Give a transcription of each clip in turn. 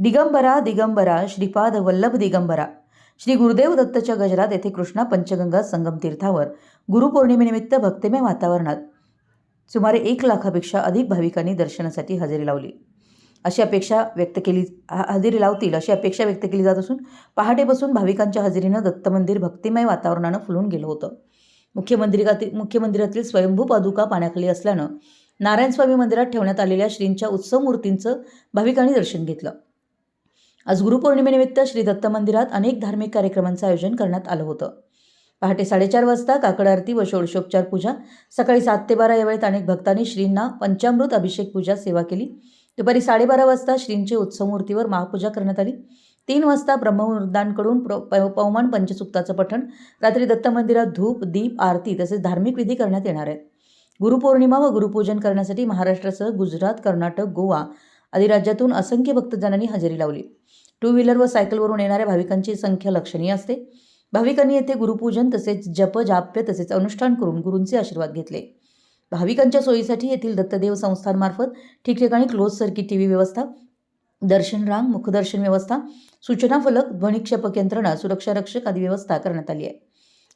दिगंबरा दिगंबरा श्रीपाद वल्लभ दिगंबरा. श्री गुरुदेव दत्तच्या गजरात येथे कृष्णा पंचगंगा संगम तीर्थावर गुरुपौर्णिमेनिमित्त भक्तिमय वातावरणात सुमारे एक लाखापेक्षा अधिक भाविकांनी दर्शनासाठी हजेरी लावली. अशी अपेक्षा व्यक्त केली हजेरी लावतील अशी अपेक्षा व्यक्त केली जात असून पहाटेपासून भाविकांच्या हजेरीनं दत्त मंदिर भक्तिमय वातावरणानं फुलून गेलं होतं. मुख्य मंदिरातील मुख्य मंदिरातील स्वयंभू पादुका पाण्याखाली असल्यानं नारायणस्वामी मंदिरात ठेवण्यात आलेल्या श्रींच्या उत्सव मूर्तींचं भाविकांनी दर्शन घेतलं. आज गुरुपौर्णिमेनिमित्त श्री दत्त मंदिरात अनेक धार्मिक कार्यक्रमांचं आयोजन करण्यात आलं होतं. पहाटे साडेचार वाजता काकड आरती व षोडशोपचार पूजा सकाळी सात ते बारा या वेळेत अनेक भक्तांनी श्रींना पंचामृत अभिषेक पूजा सेवा केली. दुपारी साडेबारा वाजता श्रींचे उत्सव मूर्तीवर महापूजा करण्यात आली. तीन वाजता ब्रह्मवृद्धांकडून प्र पवमान पंचसुक्ताचं पठण रात्री दत्त मंदिरात धूप दीप आरती तसेच धार्मिक विधी करण्यात येणार आहेत. गुरुपौर्णिमा व गुरुपूजन करण्यासाठी महाराष्ट्रासह गुजरात कर्नाटक गोवा आदी राज्यातून असंख्य भक्तजनांनी हजेरी लावली. टू व्हीलर व सायकलवरून येणाऱ्या भाविकांची संख्या लक्षणीय असते. भाविकांनी येथे गुरुपूजन तसेच जप जाप्य तसेच अनुष्ठान करून गुरूंचे आशीर्वाद घेतले. भाविकांच्या सोयीसाठी येथील दत्तदेव संस्थांमार्फत ठिकठिकाणी क्लोज सर्किट टी व्ही व्यवस्था दर्शन रांग मुखदर्शन व्यवस्था सूचना फलक ध्वनिक्षेपक यंत्रणा सुरक्षा रक्षक आदी व्यवस्था करण्यात आली आहे.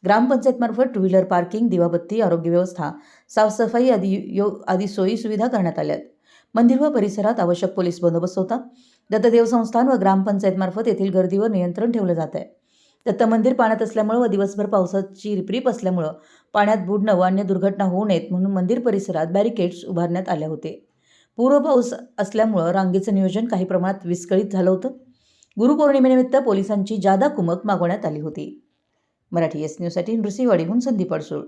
ग्रामपंचायतमार्फत टू व्हीलर पार्किंग दिवाबत्ती आरोग्य व्यवस्था साफसफाई आदी यो आदी सोयी सुविधा करण्यात आल्या आहेत. मंदिर व परिसरात आवश्यक पोलीस बंदोबस्त होता. दत्तदेव संस्थान व ग्रामपंचायतमार्फत येथील गर्दीवर नियंत्रण ठेवलं जात आहे. दत्त मंदिर पाण्यात असल्यामुळं व दिवसभर पावसाची रिपरिप असल्यामुळं पाण्यात बुडणं व अन्य दुर्घटना होऊ नयेत म्हणून मंदिर परिसरात बॅरिकेड्स उभारण्यात आले होते. पूर्व पाऊस असल्यामुळं रांगेचं नियोजन काही प्रमाणात विस्कळीत झालं होतं. गुरुपौर्णिमेनिमित्त पोलिसांची जादा कुमक मागवण्यात आली होती. मराठी एस न्यूजसाठी नृसिंहवाडीहून संदीप अडसूळ.